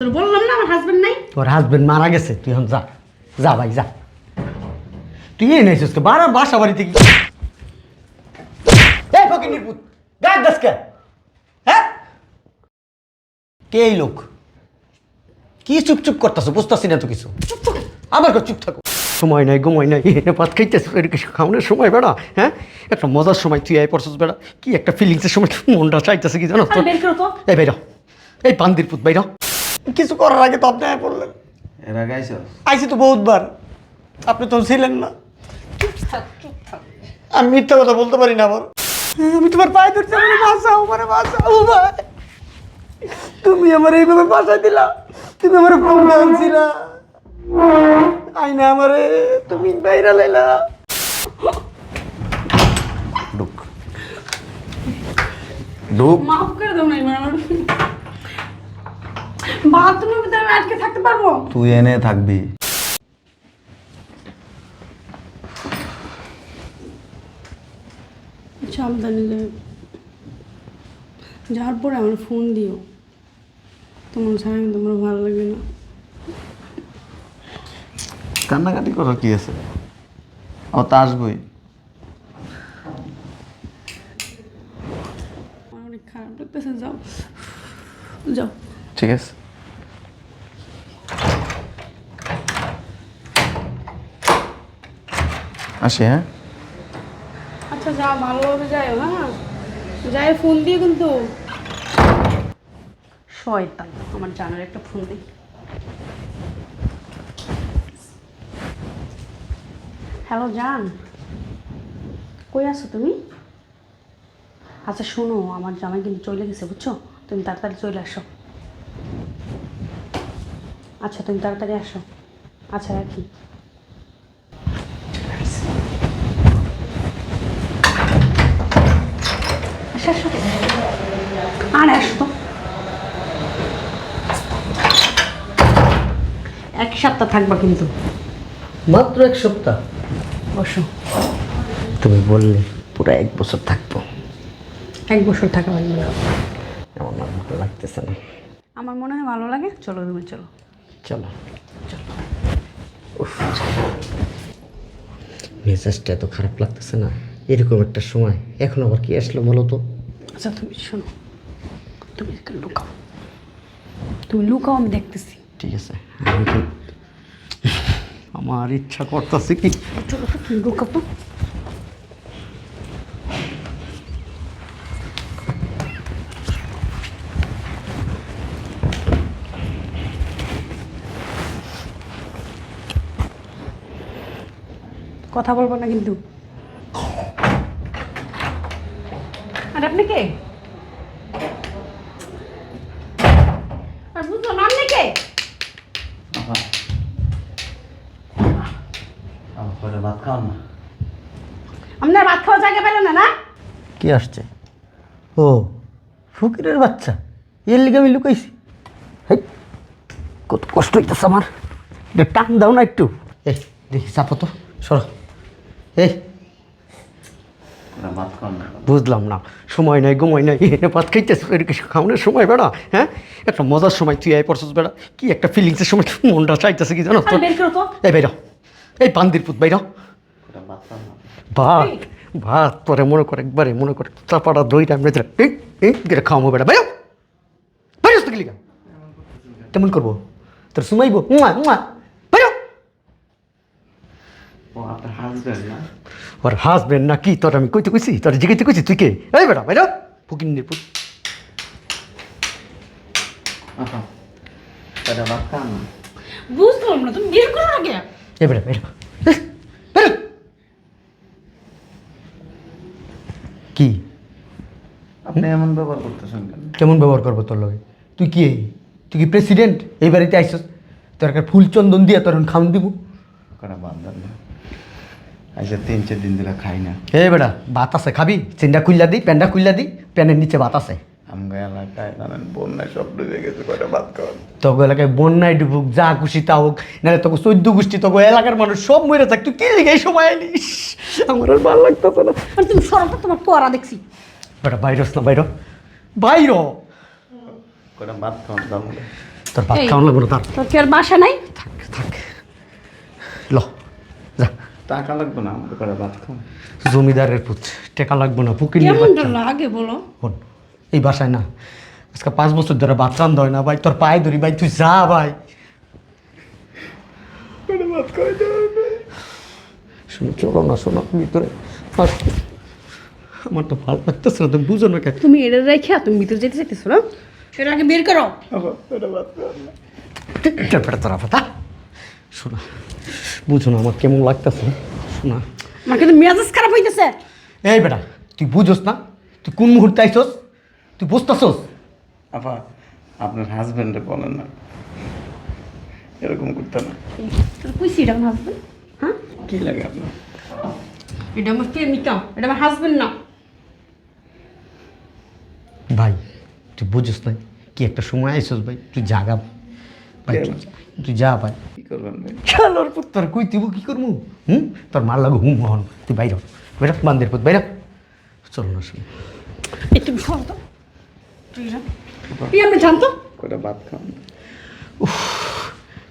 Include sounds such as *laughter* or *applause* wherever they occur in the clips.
তোর বললাম না আমার হাজবেন্ড নাই। তোর হাজবেন্ড মারা গেছে তুই এখন যা। যা ভাই যা। তুই এই নাইছিস তো বারবার বাসা বাড়িতে কি এই দাস কে? হ্যাঁ? কে এই লোক? কি চুপ চুপ করতেছো? বুঝতেছি না তো কিছু। চুপ থাকো। আবার কর চুপ থাকো। সময় নাই ঘুময় নাই। এনে ভাত খাইতেছে এর কিছু খাওয়ানোর সময় বেড়া হ্যাঁ? একটা মজার সময় তুই আই পড়ছিস বেড়া। কি একটা ফিলিংসের সময় মনটা চাইতেছে কি জানো তো আর বের এই বাইরা এই পান্দির পুত বাইরা কিছু করার আগে তো আপনি আয় পড়লেন এর আগে আইসো আইসি তো বহুতবার। আপনি তো ছিলেন না। চুপ থাক চুপ থাক আমি মিথ্যা কথা বলতে পারি না আবার। আমি তোমার পায়ে ধরছি আমার বাঁচাও আমার বাঁচাও ভাই। তুমি আমার এইভাবে বাঁচাই দিলা। তুমি আমার ফোন আনছিলা। আইনা আমারে তুমি বাইরে লাইলা। ঢুক। ঢুক। মাফ করে দাও না আমার। বাথরুমের ভিতরে আমি আটকে থাকতে পারব? তুই এনে থাকবি। সাবধানে যাবে যাওয়ার পরে আমার ফোন দিও। তোমার ছাড়া কিন্তু আমার ভালো লাগবে না। কান্নাকাটি করার কি আছে? ও তা আসবই। অনেক খারাপ লাগতেছে যাও। যাও। ঠিক আছে। আসি হ্যাঁ? আচ্ছা যা, ভালোভাবে যাও হ্যাঁ? যাই ফোন দিয়ে কিন্তু শয়তান, আমার জানার একটা ফোন দিই হ্যালো, জান। কই আছো তুমি? আচ্ছা শোনো, আমার জামাই কিন্তু চলে গেছে, বুঝছ? তুমি তাড়াতাড়ি চলে আসো। আচ্ছা তুমি তাড়াতাড়ি আসো। আচ্ছা রাখি। এক সপ্তাহ থাকবা কিন্তু মাত্র এক সপ্তাহ? বসো। তুমি বললে পুরো এক বছর থাকব। এক বছর থাকা লাগবে না। আমার না ভালো লাগতেছে না। আমার মনে হয় ভালো লাগে। চলো রুমে চলো। চলো। চলো। উফ। মেজাজটা এত খারাপ লাগতেছে না। এরকম একটা সময়। এখন আবার কি আসলো বলো তো? আচ্ছা তুমি শোনো। তুমি লুকাও। তুমি লুকাও আমি দেখতেছি। ঠিক আছে। আমি আমার ইচ্ছা করতেছে কি? চলো তুমি লুকাও তো। কথা বলব না কিন্তু? আপনি কে? আর বুঝলাম না, আপনি কে? ঘরে ভাত খাও না। আপনার ভাত খাওয়ার জায়গা পেলেন না না? কি আসছে? ও ফকিরের বাচ্চা। এর লিগে আমি লুকাইছি। হেই, কত কষ্ট হইতেছে আমার। টান দাও না একটু। এই দেখি চাপো তো সরো। এই বুঝলাম না সময় নাই ঘুময় নাই এনে ভাত খাইতেছ খাওয়ানোর সময় বেড়া হ্যাঁ একটা মজার সময় তুই আই পড়ছিস বেড়া কি একটা ফিলিংসের সময় মনটা চাইতেছে কি জানো আর বের এই বাইরা এই পান্দির পুত বাইরা ঘরে ভাত ভাত ভাত পরে মনে করে একবারে মনে করে চাপাটা দইটা আমি এই এই গেলে খাওয়াবো বেড়া বাইরো বাইরো তো গেলিগা কেমন করব তোর সুমাইবো উমা উমা বাইরো ও আপনার হাজবেন্ড না ওর হাজবেন্ড না কি তোর আমি কইতে কইছি তোর জিগাইতে কইছি তুই কে এই বেটা বাইরো ফুকিন্নির পুত আহা, ঘরে না বুঝলাম না তুমি বের করো আগে এই বেটা বাইরো কি আপনি এমন ব্যবহার করতেছেন কেমন ব্যবহার করব তোর লগে তুই কি এই? তুই কি প্রেসিডেন্ট এই বাড়িতে আইসস তোর একটা ফুল চন্দন দিয়ে তোর এখন খাওন দিব ভাত না আজকে তিন চার দিন দিলে খাই না। এ বেটা ভাত আছে খাবি? চেন্ডা খুললা দিই প্যান্ডা খুললা দিই প্যানের নিচে ভাত আছে। আমগা এলাকায় জানেন বন্যায় সব ডুবে গেছে কয়টা ভাত খাওয়ান তোকে এলাকায় বন্যায় ডুবুক যা খুশি তা হোক নাহলে তোকে চোদ্দ গোষ্ঠী তোকে এলাকার মানুষ সব মরে থাক তুই কি লিখে এই সময় আইলিস আমার আর ভালো লাগতো না। আর তুমি সরব তো তোমার পড়া দেখছি। বেটা বাইরস না বাইর। বাইর। কয়টা ভাত খাওয়ান দাম? তোর ভাত। খাওয়ানো লাগবে না তার তোর কি আর বাসা নাই? থাক থাক। ল। টাকা লাগবে না আমাদের করে ভাত খাও জমিদারের পুত টাকা লাগবে না পুকির কেমনটা লাগে বলো। শোন এই বাসায় না। আজকে পাঁচ বছর ধরে ভাত রান্ধা হয় না ভাই তোর পায়ে ধরি ভাই তুই যা ভাই। শোনো চলো না শোনো ভিতরে আমার তো ভালো লাগতেছে না তুমি বুঝো না কেন? তুমি এটা রেখে তুমি ভিতরে যেতে চাইতেছো না? সেটা আগে বের করো। শোনা বুঝো না আমার কেমন লাগতেছে শোনা। আমার কিন্তু মেজাজ খারাপ হইতেছে। এই বেটা তুই বুঝোস না? তুই কোন মুহূর্তে আইসোস? তুই বুঝতেছোস? আপা আপনার হাজবেন্ডে বলেন না। এরকম করতে না। তোর কইছি এটা আমার হাজবেন্ড হ্যাঁ? কি লাগে আপনার? এটা আমার প্রেমিকা এটা আমার হাজবেন্ড না। ভাই তুই বুঝোস না কি একটা সময় আইসোস ভাই? তুই জাগা তুই যা- ভাই। কি করবেন ভাই? খেলোর পুত তোর কই তুই কি করব হুম? তোর মার লাগো হুম হন তুই বাইর। বেরা বান্দের পুত বাইরা চল না শুন। এই তুমি তো। তুই যা। আপনি জানতো করে ভাত খাও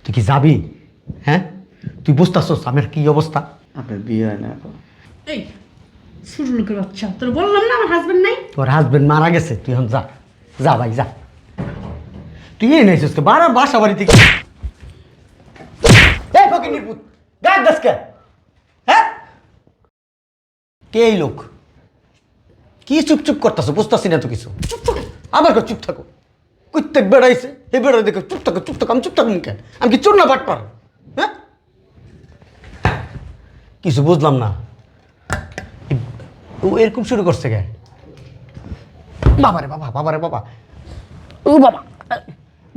তুই কি যাবি? হ্যাঁ? তুই বুঝতেছস আমার কি অবস্থা? আপনার বিয়ে হয় না এখন। এই শুরু লোকের বাচ্চা। তোর বললাম না আমার হাজবেন্ড নাই? তোর হাজবেন্ড মারা গেছে। তুই এখন যা। যা ভাই যা। তুই এই নাইছিস তো বারা বাসা বাড়ি থেকে এই ফকিনির পুত গায়ে দাস কে? হ্যাঁ? কে এই লোক? কি চুপ চুপ করতেছো? বুঝতেছি না তো কিছু। চুপ থাকো। আবার কো চুপ থাকো। প্রত্যেক বেড়াইছে। এই বেড়াই দেখো চুপ থাকো চুপ থাকো। আমি চুপ থাকুন কে আমি কি চোর না বাটপার? হ্যাঁ? কিছু বুঝলাম না। ও এরকম শুরু করছে কে? বাবারে বাবা বাবারে বাবা। ও বাবা।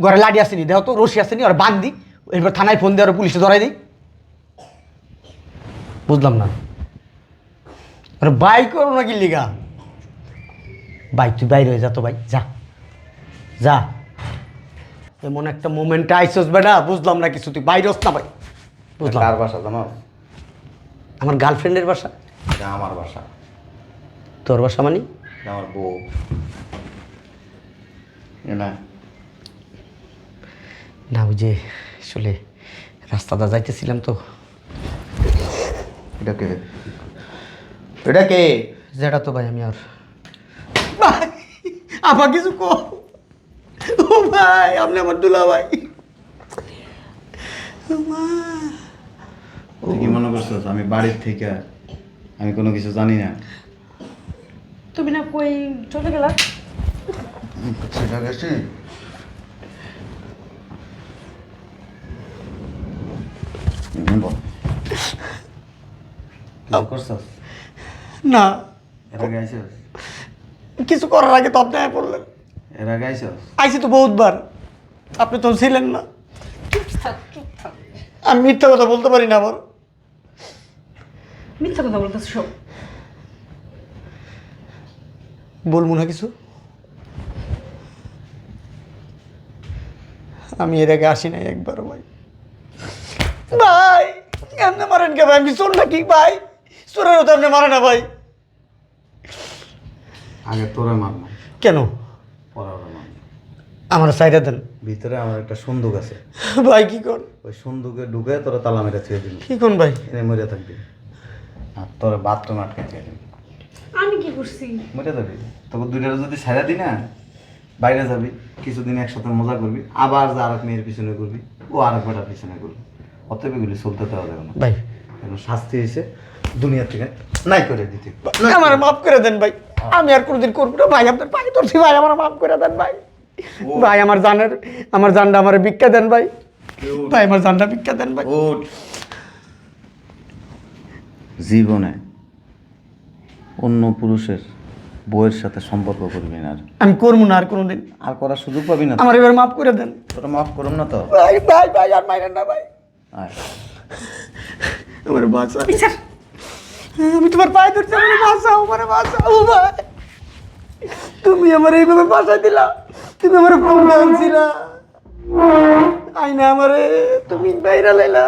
ঘরে লাডি আসেনি দেহ তো রশি আসেনি আর বাদ দি এরপর থানায় ফোন দিয়ে আর পুলিশে ধরাই দিই। বুঝলাম না। আরে বাই করো নাকি লিগা? ভাই তুই বাইরে হয়ে যা তো ভাই যা। যা। এমন একটা মোমেন্টে আইসস বেটা বুঝলাম না কিছু তুই বাইরে না ভাই। বুঝলাম। কার বাসা জানো আমার গার্লফ্রেন্ডের বাসা? এটা আমার বাসা। তোর বাসা মানে? আমার বউ। না। না ওই যে আসলে রাস্তাটা যাইতেছিলাম তো। এটা কে? এটা কে? যেটা তো ভাই আমি আর। ভাই আপা কিছু কো ও ভাই আপনি আমার দুলা ভাই। তুই কি মনে করছিস আমি বাড়ির থেকে আমি কোনো কিছু জানি না। তুমি না কই চলে গেলা? সেটা গেছি? করছস? না। এরা কিছু করার আগে তো আপনি আয় পড়লেন। এরা গাইছস আইসি তো বহুতবার। আপনি তো ছিলেন না। আমি মিথ্যা কথা বলতে পারি না আবার। মিথ্যা কথা বলতেছ সব। বলব না কিছু। আমি এর আগে আসি নাই একবারও ভাই। ভাই কেমনে মারেন কে ভাই? আমি চোর নাকি? ভাই চোরেরও তো আপনি মারে না ভাই। আগে তোরে মারলাম কেন? পরে ওরা আমার সাইডে দেন। ভিতরে আমার একটা সন্দুক আছে। ভাই কি কর ওই সন্দুকে ঢুকে তোরা তালা মেরে ছুঁয়ে দিবি। কি কোন ভাই? এনে মরে থাকবি। আর তোর বাথরুম আটকে দিবি। আমি কি করছি? মরে যাবি। তোকে দুইটা যদি ছেড়ে দি না বাইরে যাবি। কিছুদিন একসাথে মজা করবি। আবার যা আরেক মেয়ের পিছনে করবি ও আরেক বেটার পিছনে করবি অতএব এগুলি চলতে দেওয়া যাবে না। ভাই। শাস্তি হয়েছে দুনিয়া থেকে। নাই করে দিতে। আমার মাফ করে দেন ভাই। আমি আর কোনোদিন করব না। ভাই আপনার পায়ে ধরছি ভাই আমার মাফ করে দেন ভাই। ভাই আমার জানের আমার জানটা আমার ভিক্ষা দেন ভাই। ভাই আমার জানটা ভিক্ষা দেন ভাই। জীবনে অন্য পুরুষের বইয়ের সাথে সম্পর্ক করবি না আর। আমি করব না আর কোনোদিন। আর করার সুযোগ পাবি না আমার এবার মাফ করে দেন। তোরা মাফ করুন না তো। ভাই ভাই ভাই আর মাইরেন না ভাই। আমার বাঁচা *laughs* আমি তোমার পায়ে ধরছি আমার বাঁচাও আমার বাঁচাও ভাই। তুমি আমার এইভাবে বাঁচাই দিলা তুমি আমার ফোন আনছিলা আইনা আমারে তুমি বাইরা লাইলা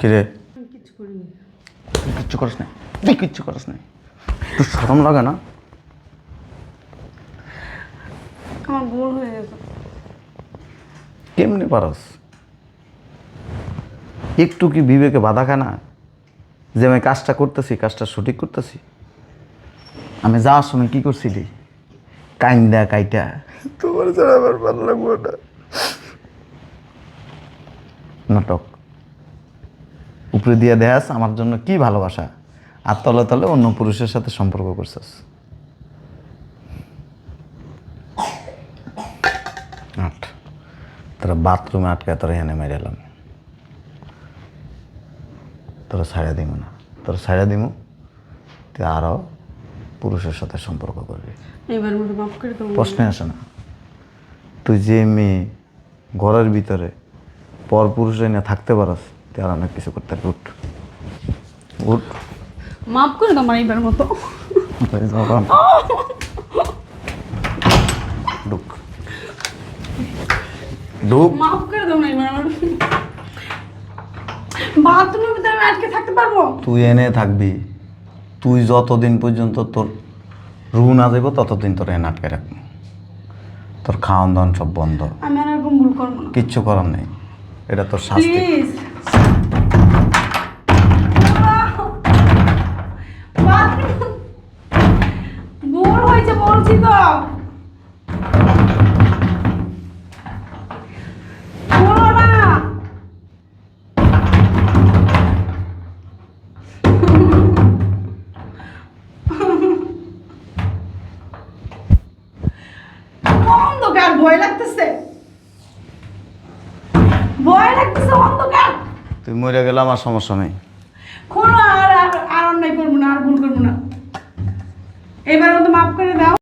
কিরে? করিনি। তুই কিচ্ছু করিস না তুই কিচ্ছু করিস না তুই শরম লাগে না? আমার ভুল হয়ে গেছে। কেমনি পারস? একটু কি বিবেকে বাধা খায় না? যে আমি কাজটা করতেছি কাজটা সঠিক করতেছি। আমি যাওয়ার সময় কি করছিলি? কাইন্দা কাইটা। তোমার ছাড়া আমার ভালো লাগবে না। নাটক। উপরে দিয়ে দেখাস আমার জন্য কি ভালোবাসা। আর তলে তলে অন্য পুরুষের সাথে সম্পর্ক করছিস। আট। তোরা বাথরুমে আটকে তোরা এখানে মেরে এলাম। তোরা ছাড়া দিব না। তোরা ছাড়া দিব তুই আরও পুরুষের সাথে সম্পর্ক করবি। প্রশ্নে আসে না। তুই যে মেয়ে ঘরের ভিতরে পর পুরুষে নিয়ে থাকতে পারস তুই আর অনেক কিছু করতে। উঠ। উঠ। মাফ করে এইবার মতো। করে দাও না এবার আমার বাথরুমের ভিতরে আমি আটকে থাকতে পারব? তুই এনে থাকবি। তুই যতদিন পর্যন্ত তোর রু না যাইব ততদিন তোর এনে আটকে রাখব। তোর খাওয়ান দাওয়ান সব বন্ধ। আমি আর এরকম ভুল করব না। কিচ্ছু করার নেই। এটা তোর শাস্তি। ভয় লাগতেছে? ভয় লাগতেছে অন্ধকার। তুই মরে গেলে আমার সমস্যা নেই। কোনো আর আর আর অন্যায় করব না আর ভুল করব না। এবার মতো মাফ করে দাও।